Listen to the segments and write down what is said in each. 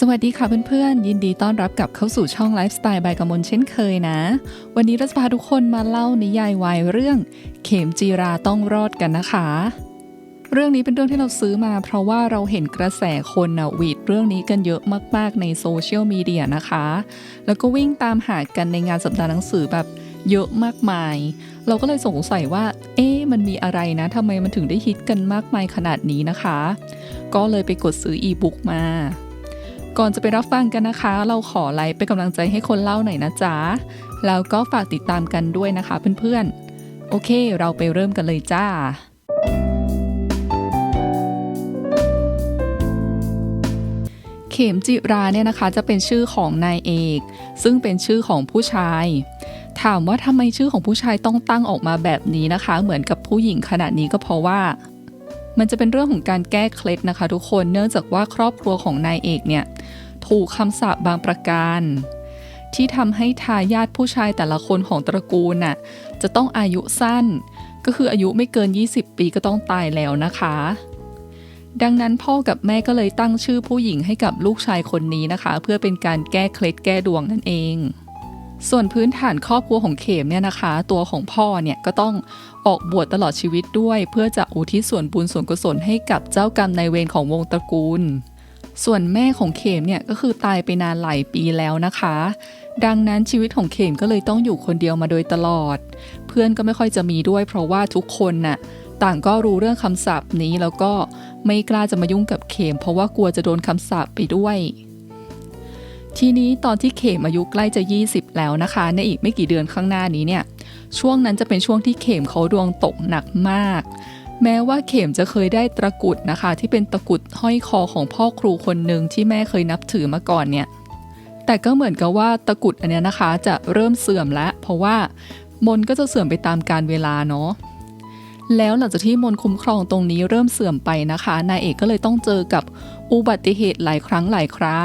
สวัสดีค่ะเพื่อนๆ ยินดีต้อนรับกลับเข้าสู่ช่องไลฟ์สไตล์บายกมลเช่นเคยนะ วันนี้เราจะพาทุกคนมาเล่านิยายวายเรื่อง เข็มจีราต้องรอดกันนะคะ เรื่องนี้เป็นเรื่องที่เราซื้อมา เพราะว่าเราเห็นกระแสคนนะวีดเรื่องนี้กันเยอะมากๆในโซเชียลมีเดียนะคะ แล้วก็วิ่งตามหากันในงานสัปดาห์หนังสือแบบเยอะมากมาย เราก็เลยสงสัยว่า เอ๊ะ มันมีอะไรนะทำไมมันถึงได้ฮิตกันมากมายขนาดนี้นะคะ ก็เลยไปกดซื้ออีบุ๊กมา ก่อนจะไปรับฟังกันนะคะ เราขอไลค์เป็นกำลังใจให้คนเล่าหน่อยนะจ๊ะ แล้วก็ฝากติดตามกันด้วยนะคะเพื่อนๆ โอเค เราไปเริ่มกันเลยจ้า เข็มจิราเนี่ยนะคะจะเป็นชื่อของนายเอก ซึ่งเป็นชื่อของผู้ชาย ถามว่าทำไมชื่อของผู้ชายต้องตั้งออกมาแบบนี้นะคะ เหมือนกับผู้หญิงขนาดนี้ก็เพราะว่า มันจะเป็นเรื่องของการแก้เคล็ดนะคะ ทุกคนเนื่องจากว่าครอบครัวของนายเอกเนี่ยถูกคำสาปบางประการ ที่ทำให้ทายาทผู้ชายแต่ละคนของตระกูลน่ะจะต้องอายุสั้น ก็คืออายุไม่เกิน 20 ปีก็ต้องตายแล้วนะคะ ดังนั้นพ่อกับแม่ก็เลยตั้งชื่อผู้หญิงให้กับลูกชายคนนี้นะคะ เพื่อเป็นการแก้เคล็ดแก้ดวงนั่นเอง ส่วนพื้นฐานครอบครัวของเขมเนี่ยนะคะ ตัวของพ่อเนี่ยก็ต้องออกบวชตลอดชีวิตด้วย เพื่อจะอุทิศส่วนบุญส่วนกุศลให้กับเจ้ากรรมนายเวรของวงตระกูล ส่วนแม่ของเขมเนี่ยก็คือตายไปนานหลายปีแล้วนะคะ ดังนั้นชีวิตของเขมก็เลยต้องอยู่คนเดียวมาโดยตลอด เพื่อนก็ไม่ค่อยจะมีด้วย เพราะว่าทุกคนน่ะต่างก็รู้เรื่องคำสาปนี้แล้วก็ไม่กล้าจะมายุ่งกับเขม เพราะว่ากลัวจะโดนคำสาปไปด้วย ทีนี้ตอนที่เขมอายุใกล้จะ 20 แล้วนะคะ ในอีกไม่กี่เดือนข้างหน้านี้เนี่ย ช่วงนั้นจะเป็นช่วงที่เขมเขาดวงตกหนักมาก แม้ว่าเขมจะเคยได้ตะกุดนะคะ ที่เป็นตะกุดห้อยคอของพ่อครูคนหนึ่งที่แม่เคยนับถือมาก่อนเนี่ย แต่ก็เหมือนกับว่าตะกุดอันเนี้ยนะคะ จะเริ่มเสื่อมแล้วเพราะว่ามนก็จะเสื่อมไปตามกาลเวลาเนาะ แล้วหลังจากที่มนคุ้มครองตรงนี้เริ่มเสื่อมไปนะคะ นายเอกก็เลยต้องเจอกับอุบัติเหตุหลายครั้งหลายครา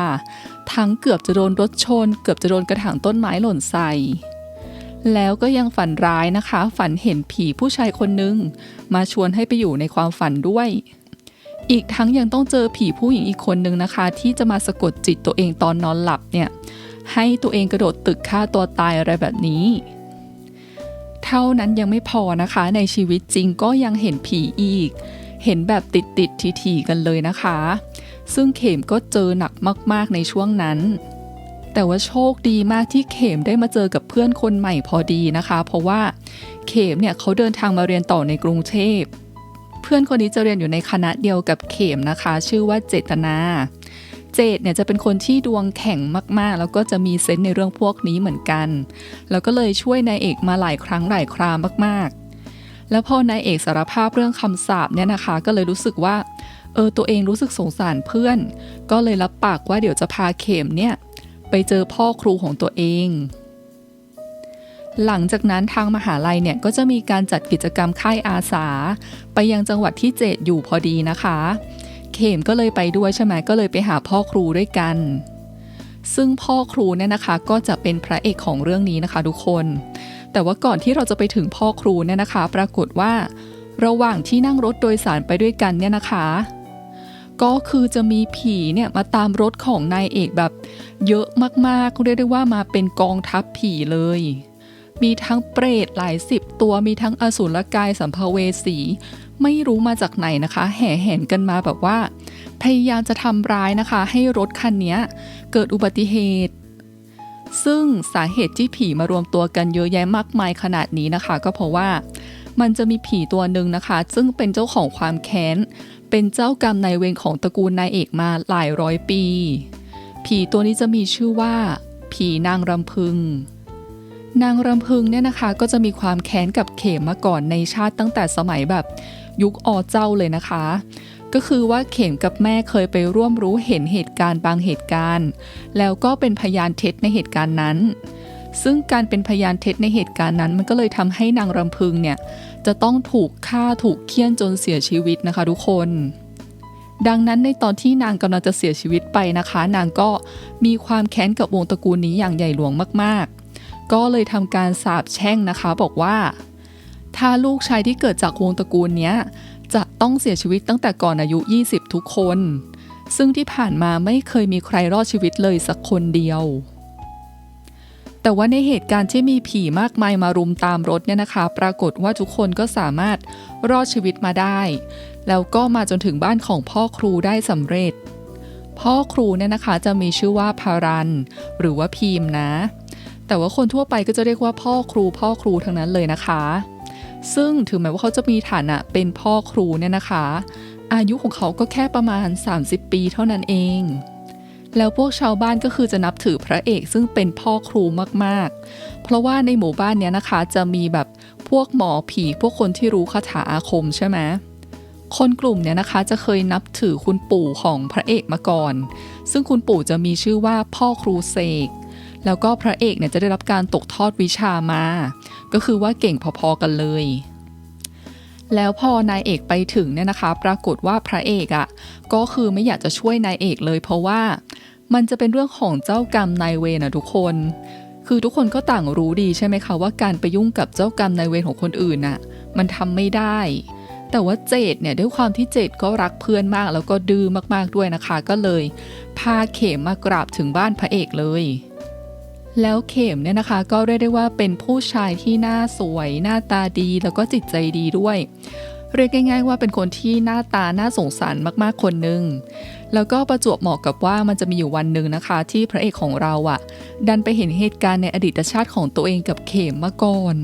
ทั้งเกือบจะโดนรถชน เกือบจะโดนกระถางต้นไม้หล่นใส่ แล้วก็ยังฝันร้ายนะคะ ฝันเห็นผีผู้ชายคนหนึ่งมาชวนให้ไปอยู่ในความฝันด้วย อีกทั้งยังต้องเจอผีผู้หญิงอีกคนนึงนะคะ ที่จะมาสะกดจิตตัวเองตอนนอนหลับเนี่ยให้ตัวเองกระโดดตึกฆ่าตัวตายอะไรแบบนี้ เท่านั้นยังไม่พอนะคะ ในชีวิตจริงก็ยังเห็นผีอีก เห็นแบบติดติดทีทีๆกันเลยนะคะ ซึ่งเข็มก็เจอหนักมากๆในช่วงนั้น แต่ว่าโชคดีมากที่เข็มได้มาเจอกับเพื่อนคนใหม่พอดีนะคะ เพราะว่าเข็มเนี่ยเขาเดินทางมาเรียนต่อในกรุงเทพเพื่อนคนนี้จะเรียนอยู่ในคณะเดียวกับเข็มนะคะ ชื่อว่าเจตนา เจตเนี่ยจะเป็นคนที่ดวงแข็งมากๆ แล้วก็จะมีเซนส์ในเรื่องพวกนี้เหมือนกัน แล้วก็เลยช่วยนายเอกมาหลายครั้งหลายครามากๆ แล้วพอนายเอกสารภาพเรื่องคำสาปเนี่ยนะคะ ก็เลยรู้สึกว่าเออตัวเองรู้สึกสงสารเพื่อน ก็เลยรับปากว่าเดี๋ยวจะพาเข็มเนี่ยไปเจอพ่อครูของตัวเอง หลังจากนั้นทางมหาลัยเนี่ยก็จะมีการจัดกิจกรรมค่ายอาสา ไปยังจังหวัดที่เจดอยู่พอดีนะคะ เขมก็เลยไปด้วยใช่ไหมก็เลยไปหาพ่อครูด้วยกัน ซึ่งพ่อครูเนี่ยนะคะก็จะเป็นพระเอกของเรื่องนี้นะคะทุกคน แต่ว่าก่อนที่เราจะไปถึงพ่อครูเนี่ยนะคะ ปรากฏว่า ระหว่างที่นั่งรถโดยสารไปด้วยกันเนี่ยนะคะ ก็คือจะมีผีเนี่ยมาตามรถของนายเอกแบบเยอะมากๆเรียกได้ว่ามาเป็นกองทัพผีเลยมีทั้งเปรตหลายสิบตัวมีทั้งอสูรกายสัมภเวสี ไม่รู้มาจากไหนนะคะ แห่แหนกันมาแบบว่า พยายามจะทำร้ายนะคะ ให้รถคันนี้เกิดอุบัติเหตุ ซึ่งสาเหตุที่ผีมารวมตัวกันเยอะแยะมากมายขนาดนี้นะคะ ก็เพราะว่ามันจะมีผีตัวหนึ่งนะคะ ซึ่งเป็นเจ้าของความแค้น เป็นเจ้ากรรมนายเวรของตระกูลนายเอกมาหลายร้อยปี ผีตัวนี้จะมีชื่อว่า ผีนางรำพึง นางรำพึงเนี่ยนะคะก็จะมีความแค้นกับเขมมาก่อนในชาติตั้งแต่สมัยแบบ ยุคอเจ้าเลยนะคะ ก็คือว่าเข็มกับแม่เคยไปร่วมรู้เห็นเหตุการณ์บางเหตุการณ์ แล้วก็เป็นพยานเท็จในเหตุการณ์นั้น ซึ่งการเป็นพยานเท็จในเหตุการณ์นั้น มันก็เลยทำให้นางรำพึงเนี่ยจะต้องถูกฆ่าถูกเคี่ยนจนเสียชีวิตนะคะทุกคนดังนั้นในตอนที่นางกำลังจะเสียชีวิตไปนะคะ นางก็มีความแค้นกับวงตระกูลนี้อย่างใหญ่หลวงมากๆ ก็เลยทำการสาบแช่งนะคะ บอกว่า ถ้าลูกชายที่เกิดจากวงตระกูลเนี้ย จะต้องเสียชีวิตตั้งแต่ก่อนอายุ 20 ทุกคน ซึ่งที่ผ่านมาไม่เคยมีใครรอดชีวิตเลยสักคนเดียว แต่ว่าในเหตุการณ์ที่มีผีมากมายมารุมตามรถเนี่ยนะคะ ปรากฏว่าทุกคนก็สามารถรอดชีวิตมาได้ แล้วก็มาจนถึงบ้านของพ่อครูได้สำเร็จ พ่อครูเนี่ยนะคะจะมีชื่อว่าพารัน หรือว่าพีมนะแต่ว่าคนทั่วไปก็จะเรียกว่าพ่อครูพ่อครูทั้งนั้นเลยนะคะ ซึ่งถึงแม้ว่าเขาจะมีฐานะเป็นพ่อครูเนี่ยนะคะ อายุของเขาก็แค่ประมาณ 30 ปีเท่านั้นเอง แล้วพวกชาวบ้านก็คือจะนับถือพระเอกซึ่งเป็นพ่อครูมากๆ เพราะว่าในหมู่บ้านเนี้ยนะคะจะมีแบบพวกหมอผีพวกคนที่รู้คาถาอาคมใช่ไหมคนกลุ่มเนี้ยนะคะจะเคยนับถือคุณปู่ของพระเอกมาก่อน ซึ่งคุณปู่จะมีชื่อว่าพ่อครูเสก แล้วก็พระเอกเนี่ยจะได้รับการตกทอดวิชามา ก็คือว่าเก่งพอๆกันเลย แล้วพอนายเอกไปถึงเนี่ยนะคะ ปรากฏว่าพระเอกอะ่ะก็คือไม่อยากจะช่วยนายเอกเลย เพราะว่ามันจะเป็นเรื่องของเจ้ากรรมนายเวรนะทุกคน คือทุกคนก็ต่างรู้ดีใช่ไหมคะว่าการไปยุ่งกับเจ้ากรรมนายเวรของคนอื่นน่ะมันทำไม่ได้ แต่ว่าเจดเนี่ยด้วยความที่เจดก็รักเพื่อนมากแล้วก็ดื้อมากๆด้วยนะคะ ก็เลย พาเขมมากราบถึงบ้านพระเอกเลย แล้วเข็มเนี่ยนะคะก็เรียกได้ว่าเป็นผู้ชายที่หน้าสวย หน้าตาดีแล้วก็จิตใจดีด้วย เรียกง่ายๆว่าเป็นคนที่หน้าตาน่าสงสารมากๆคนหนึ่งแล้วก็ประจวบเหมาะกับว่ามันจะมีอยู่วันหนึ่งนะคะ ที่พระเอกของเราอะ่ะ ดันไปเห็นเหตุการณ์ในอดีตชาติของตัวเองกับเข็มมาก่อน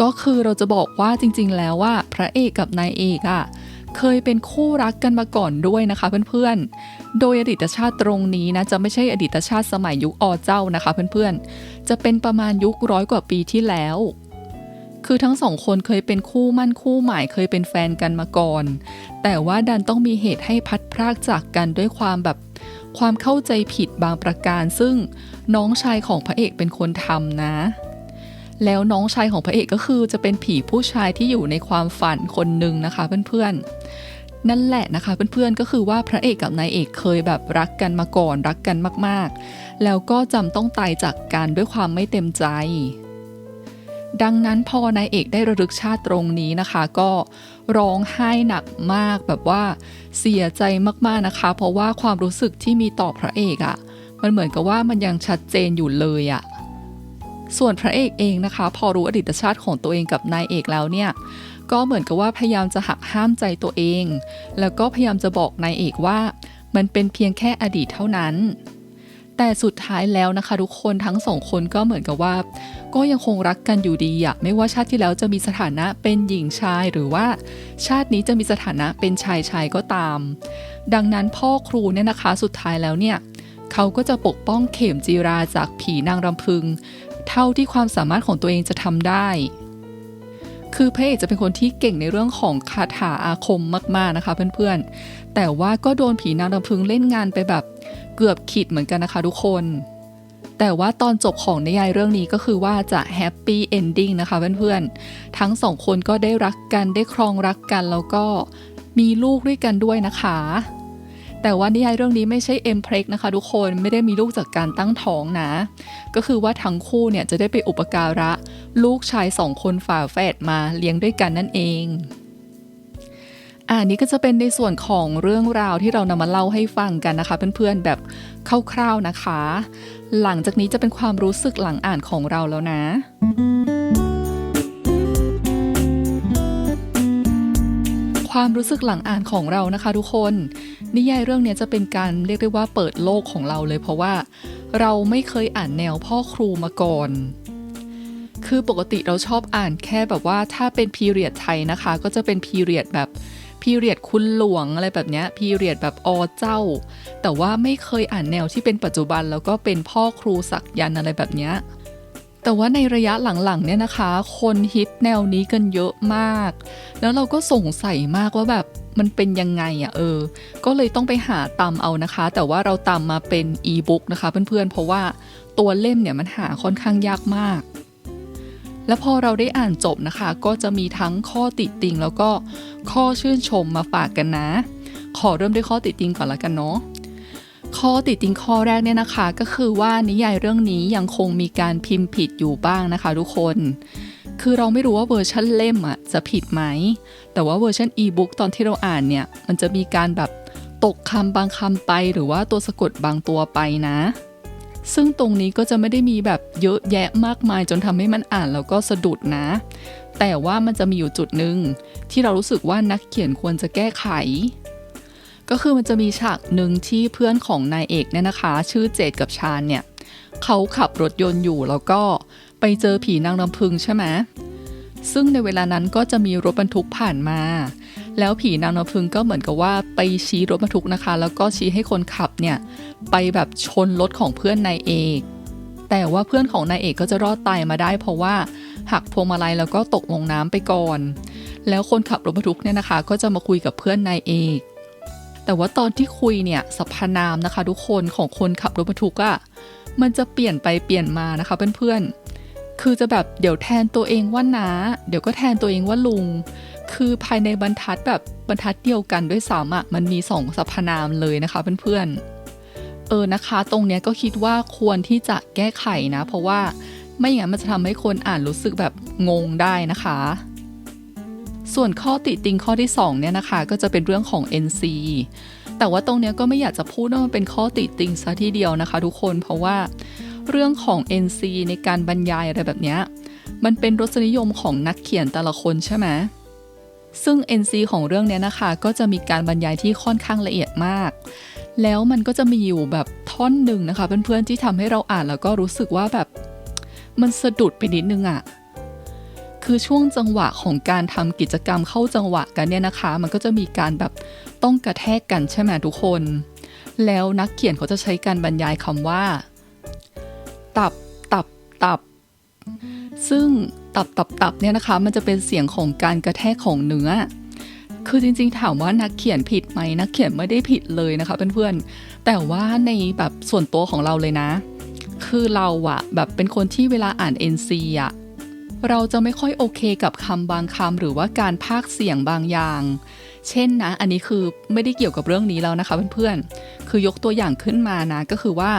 ก็คือเราจะบอกว่าจริงๆแล้วว่าพระเอกกับนายเอกอะ่ะ เคยเป็นคู่รักกันมาก่อนด้วยนะคะเพื่อนๆ โดยอดีตชาติตรงนี้นะจะไม่ใช่อดีตชาติสมัยยุคอเจ้านะคะเพื่อนๆ จะเป็นประมาณยุคร้อยกว่าปีที่แล้ว คือทั้งสองคนเคยเป็นคู่มั่นคู่หมายเคยเป็นแฟนกันมาก่อน แต่ว่าดันต้องมีเหตุให้พัดพรากจากกันด้วยความแบบความเข้าใจผิดบางประการ ซึ่งน้องชายของพระเอกเป็นคนทำนะ แล้วน้องชายของพระเอกก็คือจะเป็นผีผู้ชายที่อยู่ในความฝันคนหนึ่งนะคะเพื่อนๆ นั่นแหละนะคะเพื่อนๆก็คือว่าพระเอกกับนายเอกเคยแบบรักกันมาก่อนรักกันมากๆ แล้วก็จำต้องตายจากกันด้วยความไม่เต็มใจ ดังนั้นพอนายเอกได้ระลึกชาติตรงนี้นะคะ ก็ร้องไห้หนักมากแบบว่าเสียใจมากๆนะคะ เพราะว่าความรู้สึกที่มีต่อพระเอกอะ่ะมันเหมือนกับว่ามันยังชัดเจนอยู่เลยอะ่ะ ส่วนพระเอกเองนะคะ พอรู้อดีตชาติของตัวเองกับนายเอกแล้วเนี่ยก็เหมือนกับว่าพยายามจะหักห้ามใจตัวเอง แล้วก็พยายามจะบอกนายเอกว่า มันเป็นเพียงแค่อดีตเท่านั้น แต่สุดท้ายแล้วนะคะ ทุกคนทั้งสองคนก็เหมือนกับว่า ก็ยังคงรักกันอยู่ดีอะไม่ว่าชาติที่แล้วจะมีสถานะเป็นหญิงชายหรือว่า ชาตินี้จะมีสถานะเป็นชายชายก็ตาม ดังนั้นพ่อครูเนี่ยนะคะสุดท้ายแล้วเนี่ยเขาก็จะปกป้องเข็มจีราจากผีนางรำพึง เท่าที่ความสามารถของตัวเองจะทำได้ คือพระเอกจะเป็นคนที่เก่งในเรื่องของคาถาอาคมมากๆนะคะเพื่อนๆ แต่ว่าก็โดนผีนางรำพึงเล่นงานไปแบบเกือบขีดเหมือนกันนะคะทุกคน แต่ว่าตอนจบของนิยายเรื่องนี้ก็คือว่าจะแฮปปี้เอนดิ้งนะคะเพื่อนๆ ทั้งสองคนก็ได้รักกันได้ครองรักกันแล้วก็มีลูกด้วยกันด้วยนะคะ แต่ว่านิยายเรื่องนี้ไม่ใช่เอ็มเพล็กนะคะทุกคนไม่ได้มีลูกจากการตั้งท้องนะ ก็คือว่าทั้งคู่เนี่ยจะได้ไปอุปการะ ลูกชายสองคนฝาแฝดมาเลี้ยงด้วยกันนั่นเองอ่านี้ก็จะเป็นในส่วนของเรื่องราวที่เรานำมาเล่าให้ฟังกันนะคะ เพื่อนๆแบบคร่าวๆนะคะ หลังจากนี้จะเป็นความรู้สึกหลังอ่านของเราแล้วนะ ความรู้สึกหลังอ่านของเรานะคะทุกคน นิยายเรื่องนี้จะเป็นการเรียกได้ว่าเปิดโลกของเราเลยเพราะว่าเราไม่เคยอ่านแนวพ่อครูมาก่อน คือปกติเราชอบอ่านแค่แบบว่าถ้าเป็นพีเรียดไทยนะคะ ก็จะเป็นพีเรียดแบบพีเรียดคุณหลวงอะไรแบบเนี้ยพีเรียดแบบอเจ้า แต่ว่าไม่เคยอ่านแนวที่เป็นปัจจุบันแล้วก็เป็นพ่อครูสักยันอะไรแบบเนี้ย แต่ว่าในระยะหลังๆเนี่ยนะคะ คนฮิตแนวนี้กันเยอะมาก แล้วเราก็สงสัยมากว่าแบบมันเป็นยังไงอะ่ะเออ ก็เลยต้องไปหาตามเอานะคะ แต่ว่าเราตามมาเป็นอีบุ๊กนะคะเพื่อนๆเพราะว่าตัวเล่มเนี่ยมันหาค่อนข้างยากมาก และพอเราได้อ่านจบนะคะ ก็จะมีทั้งข้อติติงแล้วก็ข้อชื่นชมมาฝากกันนะ ขอเริ่มด้วยข้อติติงก่อนละกันเนาะ ข้อติติงข้อแรกเนี่ยนะคะ ก็คือว่านิยายเรื่องนี้ยังคงมีการพิมพ์ผิดอยู่บ้างนะคะทุกคน คือเราไม่รู้ว่าเวอร์ชันเล่มอะจะผิดไหม แต่ว่าเวอร์ชันอีบุ๊กตอนที่เราอ่านเนี่ย มันจะมีการแบบตกคำบางคำไปหรือว่าตัวสะกดบางตัวไปนะ ซึ่งตรงนี้ก็จะไม่ได้มีแบบเยอะแยะมากมายจนทำให้มันอ่านแล้วก็สะดุดนะ แต่ว่ามันจะมีอยู่จุดหนึ่งที่เรารู้สึกว่านักเขียนควรจะแก้ไข ก็คือมันจะมีฉากหนึ่งที่เพื่อนของนายเอกเนี่ยนะคะ ชื่อเจดกับชาญเนี่ยเขาขับรถยนต์อยู่แล้วก็ไปเจอผีนางลำพึงใช่ไหมซึ่งในเวลานั้นก็จะมีรถบรรทุกผ่านมา แล้วผีนางลำพึงก็เหมือนกับว่าไปชี้รถบรรทุกนะคะ แล้วก็ชี้ให้คนขับเนี่ยไปแบบชนรถของเพื่อนนายเอก แต่ว่าเพื่อนของนายเอกก็จะรอดตายมาได้ เพราะว่าหักพวงมาลัยแล้วก็ตกลงน้ำไปก่อน แล้วคนขับรถบรรทุกเนี่ยนะคะ ก็จะมาคุยกับเพื่อนนายเอก แต่ว่าตอนที่คุยเนี่ยสรรพนามนะคะ ทุกคนของคนขับรถบรรทุกอะมันจะเปลี่ยนไปเปลี่ยนมานะคะเพื่อนๆ คือจะแบบเดี๋ยวแทนตัวเองว่าน้าเดี๋ยวก็แทนตัวเองว่าลุง คือภายในบรรทัดแบบบรรทัดเดียวกันด้วยซ้ำอะมันมีสองสรรพนามเลยนะคะเพื่อนๆ เออนะคะ ตรงเนี้ยก็คิดว่าควรที่จะแก้ไขนะ เพราะว่าไม่อย่างนั้นมันจะทำให้คนอ่านรู้สึกแบบงงได้นะคะ ส่วนข้อติติงข้อที่2เนี่ยนะคะก็จะเป็นเรื่องของ NC แต่ว่าตรงเนี้ยก็ไม่อยากจะพูดว่ามันเป็นข้อติติงซะทีเดียวนะคะทุกคนเพราะว่าเรื่องของ NC ในการบรรยายอะไรแบบเนี้ยมันเป็นรสนิยมของนักเขียนแต่ละคนใช่ไหมซึ่ง NC ของเรื่องเนี้ยนะคะ ก็จะมีการบรรยายที่ค่อนข้างละเอียดมาก แล้วมันก็จะมีอยู่แบบท่อนหนึ่งนะคะเพื่อนๆที่ทำให้เราอ่านแล้วก็รู้สึกว่าแบบ มันสะดุดไปนิดนึงอะ่ะ คือช่วงจังหวะของการทำกิจกรรมเข้าจังหวะกันเนี่ยนะคะ มันก็จะมีการแบบต้องกระแทกกันใช่ไหมทุกคน แล้วนักเขียนเขาจะใช้การบรรยายคำว่า ตับตับตับ ซึ่งตับตับตับเนี่ยนะคะ มันจะเป็นเสียงของการกระแทกของเนื้อ คือจริงๆถามว่านักเขียนผิดไหมนักเขียนไม่ได้ผิดเลยนะคะเพื่อนๆแต่ว่าในแบบส่วนตัวของเราเลยนะ คือเราอะแบบเป็นคนที่เวลาอ่าน NC อะ เราจะไม่ค่อยโอเคกับคำบางคำหรือว่าการพากเสียงบางอย่าง เช่นนะ อันนี้คือไม่ได้เกี่ยวกับเรื่องนี้แล้วนะคะเพื่อนๆ คือยกตัวอย่างขึ้นมานะก็คือว่า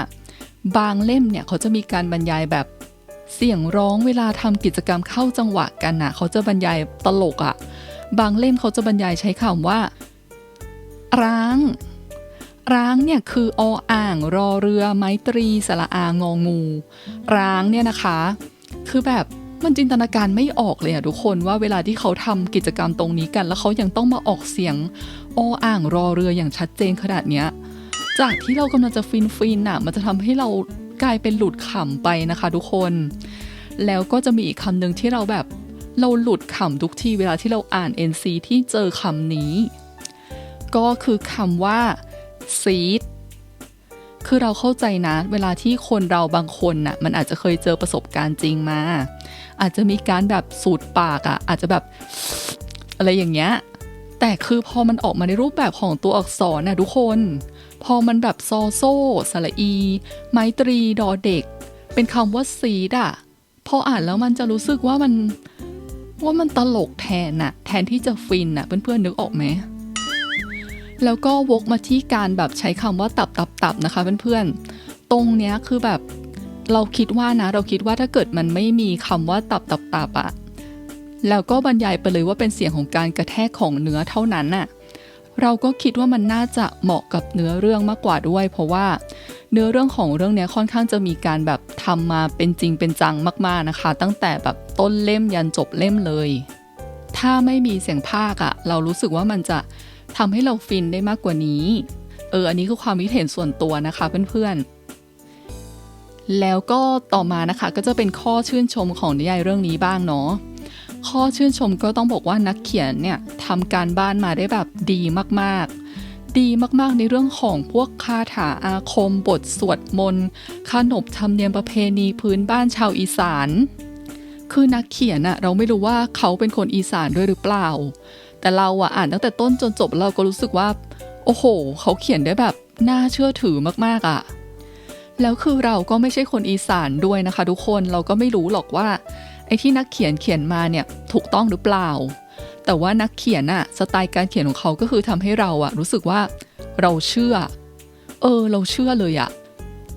บางเล่มเนี่ยเขาจะมีการบรรยายแบบเสียงร้องเวลาทำกิจกรรมเข้าจังหวะกันนะเขาจะบรรยายตลกอะ่ะ บางเล่มเขาจะบรรยายใช้คำว่า ร้าง ร้างเนี่ยคือออ่างรอเรือไม้ตรีสระอางองู ร้างเนี่ยนะคะ คือแบบ มันจินตนาการไม่ออกเลยอะทุกคนว่าเวลาที่เขาทำกิจกรรมตรงนี้กัน แล้วเขายังต้องมาออกเสียงออ่างรอเรืออย่างชัดเจนขนาดเนี้ยจากที่เรากำลังจะฟินฟินอะมันจะทำให้เรากลายเป็นหลุดขำไปนะคะ ทุกคน แล้วก็จะมีอีกคำหนึ่งที่เราแบบเราหลุดขำทุกทีเวลาที่เราอ่าน NC ที่เจอคำนี้ ก็คือคำว่า seed คือเราเข้าใจนะ เวลาที่คนเราบางคนน่ะมันอาจจะเคยเจอประสบการณ์จริงมา อาจจะมีการแบบสูดปากอะ่ะ อาจจะแบบอะไรอย่างเงี้ย แต่คือพอมันออกมาในรูปแบบของตัวอักษรน่ะทุกคน พอมันแบบซอโซ่สระอี ไมตรีดอเด็ก เป็นคำว่าซีดอะพออ่านแล้วมันจะรู้สึกว่ามันว่ามันตลกแทนน่ะ แทนที่จะฟินน่ะ เพื่อนๆนึกออกไหมแล้วก็วกมาที่การแบบใช้คำว่าตับตับตับนะคะเพื่อนๆ ตรงเนี้ยคือแบบ เราคิดว่านะ เราคิดว่าถ้าเกิดมันไม่มีคำว่าตับตับตับอะแล้วก็บรรยายไปเลยว่าเป็นเสียงของการกระแทกของเนื้อเท่านั้นน่ะเราก็คิดว่ามันน่าจะเหมาะกับเนื้อเรื่องมากกว่าด้วย เพราะว่าเนื้อเรื่องของเรื่องนี้ค่อนข้างจะมีการแบบทำมาเป็นจริงเป็นจังมาก ๆนะคะ ตั้งแต่แบบต้นเล่มยันจบเล่มเลย ถ้าไม่มีเสียงภาคอะเรารู้สึกว่ามันจะทำให้เราฟินได้มากกว่านี้ เอออันนี้คือความคิดเห็นส่วนตัวนะคะเพื่อนๆ แล้วก็ต่อมานะคะก็จะเป็นข้อชื่นชมของนิยายเรื่องนี้บ้างเนาะข้อชื่นชมก็ต้องบอกว่านักเขียนเนี่ยทำการบ้านมาได้แบบดีมากๆ ดีมากๆในเรื่องของพวกคาถาอาคม บทสวดมนต์ขนบธรรมเนียมประเพณีพื้นบ้านชาวอีสาน คือนักเขียนอะเราไม่รู้ว่าเขาเป็นคนอีสานด้วยหรือเปล่า แต่เราอะอ่านตั้งแต่ต้นจนจบเราก็รู้สึกว่า โอ้โห เขาเขียนได้แบบน่าเชื่อถือมากๆอะ แล้วคือเราก็ไม่ใช่คนอีสานด้วยนะคะ ทุกคนเราก็ไม่รู้หรอกว่าไอ้ที่นักเขียนเขียนมาเนี่ยถูกต้องหรือเปล่า แต่ว่านักเขียนอะสไตล์การเขียนของเขาก็คือทำให้เราอะรู้สึกว่าเราเชื่อ เออ เราเชื่อเลยอะ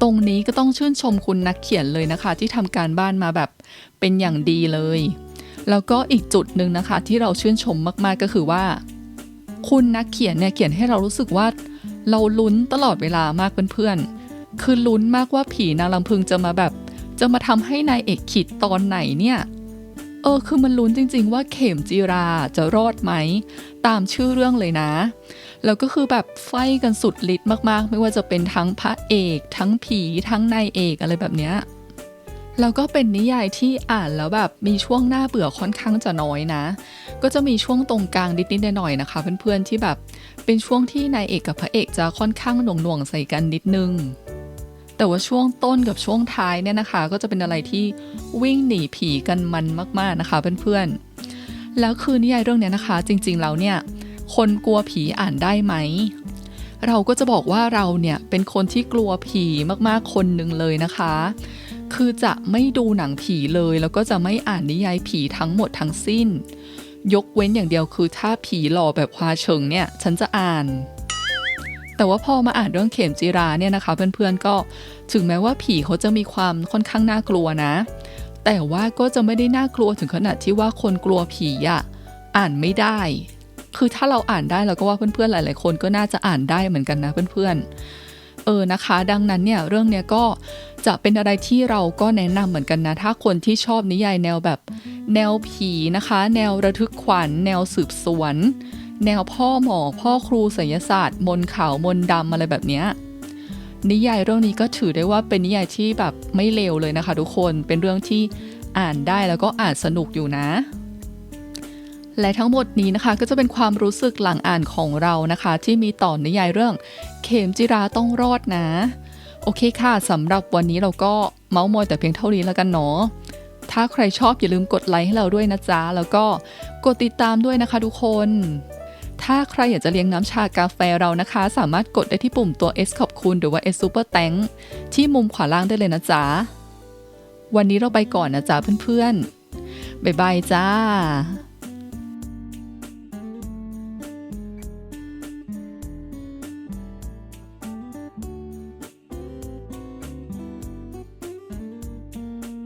ตรงนี้ก็ต้องชื่นชมคุณนักเขียนเลยนะคะ ที่ทำการบ้านมาแบบเป็นอย่างดีเลย แล้วก็อีกจุดหนึ่งนะคะ ที่เราชื่นชมมากๆก็คือว่า คุณนักเขียนเนี่ยเขียนให้เรารู้สึกว่า เราลุ้นตลอดเวลามากเพื่อนๆ คือลุ้นมากว่าผีนางลำพึงจะมาแบบ จะมาทำให้นายเอกขิดตอนไหนเนี่ย เออคือมันลุ้นจริง ๆ ว่าเข็มจีราจะรอดไหม ตามชื่อเรื่องเลยนะ แล้วก็คือแบบไฟกันสุดฤทธิ์มากๆ ไม่ว่าจะเป็นทั้งพระเอก ทั้งผีทั้งนายเอกอะไรแบบเนี้ยแล้วก็เป็นนิยายที่อ่านแล้วแบบมีช่วงหน้าเบื่อค่อนข้างจะน้อยนะ ก็จะมีช่วงตรงกลางนิดๆหน่อยๆนะคะเพื่อนๆที่แบบเป็นช่วงที่นายเอกกับพระเอกจะค่อนข้างหน่วงๆใส่กันนิดนึง แต่ว่าช่วงต้นกับช่วงท้ายเนี่ยนะคะ ก็จะเป็นอะไรที่วิ่งหนีผีกันมันมากๆนะคะเพื่อนๆ แล้วคือนิยายเรื่องนี้นะคะ จริงๆแล้วเนี่ยคนกลัวผีอ่านได้ไหม เราก็จะบอกว่าเราเนี่ยเป็นคนที่กลัวผีมากๆคนหนึ่งเลยนะคะ คือจะไม่ดูหนังผีเลย แล้วก็จะไม่อ่านนิยายผีทั้งหมดทั้งสิ้น ยกเว้นอย่างเดียวคือถ้าผีหล่อแบบควาเชิงเนี่ย ฉันจะอ่าน แต่ว่าพอมาอ่านเรื่องเข็มจีราเนี่ยนะคะเพื่อนๆก็ถึงแม้ว่าผีเขาจะมีความค่อนข้างน่ากลัวนะ แต่ว่าก็จะไม่ได้น่ากลัวถึงขนาดที่ว่าคนกลัวผีอะอ่านไม่ได้ คือถ้าเราอ่านได้เราก็ว่าเพื่อนๆหลาย ๆ คนก็น่าจะอ่านได้เหมือนกันนะเพื่อนๆ เออนะคะ ดังนั้นเนี่ยเรื่องเนี้ยก็จะเป็นอะไรที่เราก็แนะนำเหมือนกันนะ ถ้าคนที่ชอบนิยายแนวแบบแนวผีนะคะ แนวระทึกขวัญ แนวสืบสวน แนวพ่อหมอพ่อครูศิลศาสตร์ มนขาวมนดำอะไรแบบเนี้ยนิยายเรื่องนี้ก็ถือได้ว่าเป็นนิยายที่แบบไม่เลวเลยนะคะ ทุกคนเป็นเรื่องที่อ่านได้แล้วก็อ่านสนุกอยู่นะ และทั้งหมดนี้นะคะก็จะเป็นความรู้สึกหลังอ่านของเรานะคะ ที่มีต่อนิยายเรื่อง เข็มจิราต้องรอดนะ โอเคค่ะสำหรับวันนี้เราก็เมาส์มอยแต่เพียงเท่านี้แล้วกันเนาะถ้าใครชอบอย่าลืมกดไลค์ให้เราด้วยนะจ๊ะ แล้วก็กดติดตามด้วยนะคะทุกคน ถ้าใครอยากจะเลี้ยงน้ำชากาแฟเรานะคะ สามารถกดได้ที่ปุ่มตัว S ขอบคุณหรือว่า S Super Thank ที่มุมขวาล่างได้เลยนะจ๊ะ วันนี้เราไปก่อนนะจ๊ะเพื่อนๆบ๊ายบายจ้า